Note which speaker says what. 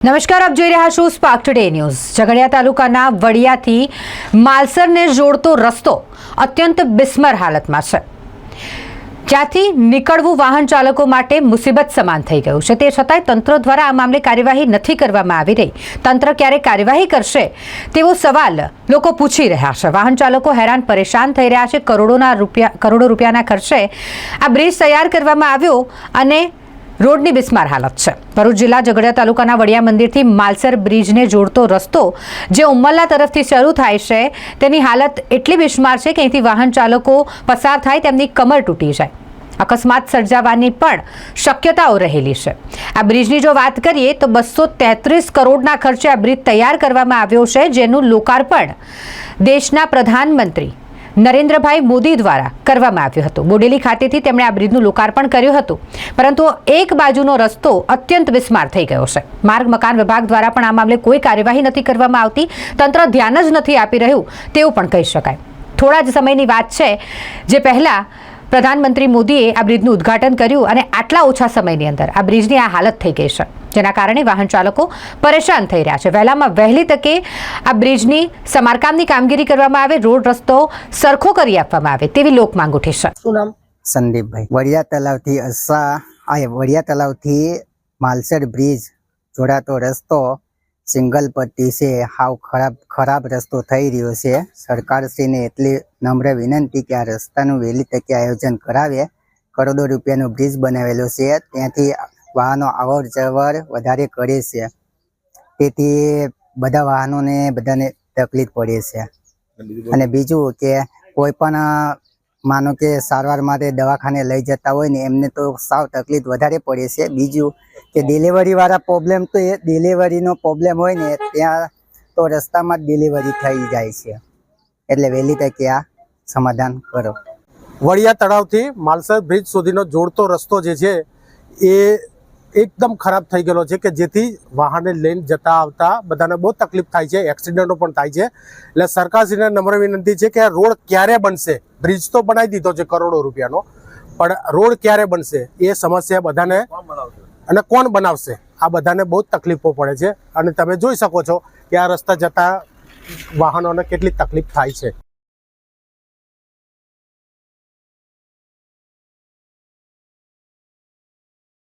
Speaker 1: નમસ્કાર, આપ જોઈ રહ્યા છો સ્પાર્ક ટુડે ન્યૂઝ ઝઘડિયા તાલુકાના વડિયાથી માલસરને જોડતો રસ્તો અત્યંત બિસ્મર હાલતમાં છે. જ્યાંથી નીકળવું વાહન ચાલકો માટે મુસીબત સમાન થઈ ગયું છે. તે છતાંય તંત્ર દ્વારા આ મામલે કાર્યવાહી નથી કરવામાં આવી રહી. તંત્ર ક્યારે કાર્યવાહી કરશે તેવો સવાલ લોકો પૂછી રહ્યા છે. વાહન ચાલકો હેરાન પરેશાન થઈ રહ્યા છે. કરોડોના રૂપિયા કરોડો રૂપિયાના ખર્ચે આ બ્રિજ તૈયાર કરવામાં આવ્યો અને રોડની બિસ્માર હાલત છે. ભરૂચ જિલ્લા ઝઘડિયા તાલુકાના વડિયા મંદિરથી માલસર બ્રિજને જોડતો રસ્તો જે ઉમ્મલ્લા તરફથી શરૂ થાય છે, તેની હાલત એટલી બિસ્માર છે કે અહીંથી વાહન ચાલકો પસાર થાય તેમની કમર તૂટી જાય. અકસ્માત સર્જાવાની પણ શક્યતાઓ રહેલી છે. આ બ્રિજની જો વાત કરીએ તો બસો તેત્રીસ કરોડના ખર્ચે આ બ્રિજ તૈયાર કરવામાં આવ્યો છે, જેનું લોકાર્પણ દેશના પ્રધાનમંત્રી નરેન્દ્રભાઈ મોદી દ્વારા કરવામાં આવ્યું હતું. બોડેલી ખાતેથી તેમણે આ બ્રિજનું લોકાર્પણ કર્યું હતું. પરંતુ એક બાજુનો રસ્તો અત્યંત બિસ્માર થઈ ગયો છે. માર્ગ મકાન વિભાગ દ્વારા પણ આ મામલે કોઈ કાર્યવાહી નથી કરવામાં આવતી. તંત્ર ધ્યાન જ નથી આપી રહ્યું તેવું પણ કહી શકાય. થોડા જ સમયની વાત છે જે પહેલા પ્રધાનમંત્રી મોદીએ આ બ્રિજનું ઉદ્ઘાટન કર્યું અને આટલા ઓછા સમયની અંદર આ બ્રિજની આ હાલત થઈ ગઈ છે જેના કારણે વાહન ચાલકો પરેશાન થઈ રહ્યા છે. વહેલામાં વહેલી તકે આ બ્રિજની સમારકામની કામગીરી કરવામાં આવે રોડ રસ્તો સરખો કરી આપવામાં આવે તેવી લોક માંગ ઉઠી છે.
Speaker 2: શું નામ?
Speaker 3: સંદીપભાઈ. વડિયા તલાવથી અસા આ વડિયા તલાવથી માલસર બ્રિજ જોડાતો રસ્તો સિંગલ પટ્ટી છે. હાવ ખરાબ ખરાબ રસ્તો થઈ રહ્યો છે. સરકારશ્રીને એટલી નમ્ર વિનંતી કે આ રસ્તાનું વહેલી તકે આયોજન કરાવે. કરોડો રૂપિયાનો બ્રિજ બનાવેલો છે. ત્યાંથી વાહનો અવર જવર વધારે કરે છે. તેથી બધા વાહનોને બધાને તકલીફ પડે છે. અને બીજું કે કોઈ પણ માનો કે સારવાર માટે દવાખાને લઈ જતા હોય ને એમને તો સાવ તકલીફ વધારે પડે છે. બીજું કે ડિલિવરીવાળા પ્રોબ્લેમ તો એ ડિલિવરીનો પ્રોબ્લેમ હોય ને ત્યાં તો રસ્તામાં જ ડિલિવરી થઈ જાય છે. એટલે વહેલી તકે આ સમાધાન કરો.
Speaker 2: વડિયા તળાવથી માલસર બ્રિજ સુધીનો જોડતો રસ્તો જે છે, એ એકદમ ખરાબ થઈ ગયેલો છે કે જેથી વાહને લઈને જતા આવતા બધાને બહુ તકલીફ થાય છે એક્સિડન્ટો પણ થાય છે. એટલે સરકારશ્રીને નમ્ર વિનંતી છે કે રોડ ક્યારે બનશે? બ્રિજ તો બનાવી દીધો છે કરોડો રૂપિયાનો પણ રોડ ક્યારે બનશે એ સમસ્યા બધાને અને કોણ બનાવશે? આ બધાને બહુ જ તકલીફો પડે છે. અને તમે જોઈ શકો છો કે આ રસ્તા જતા વાહનોને કેટલી તકલીફ થાય છે.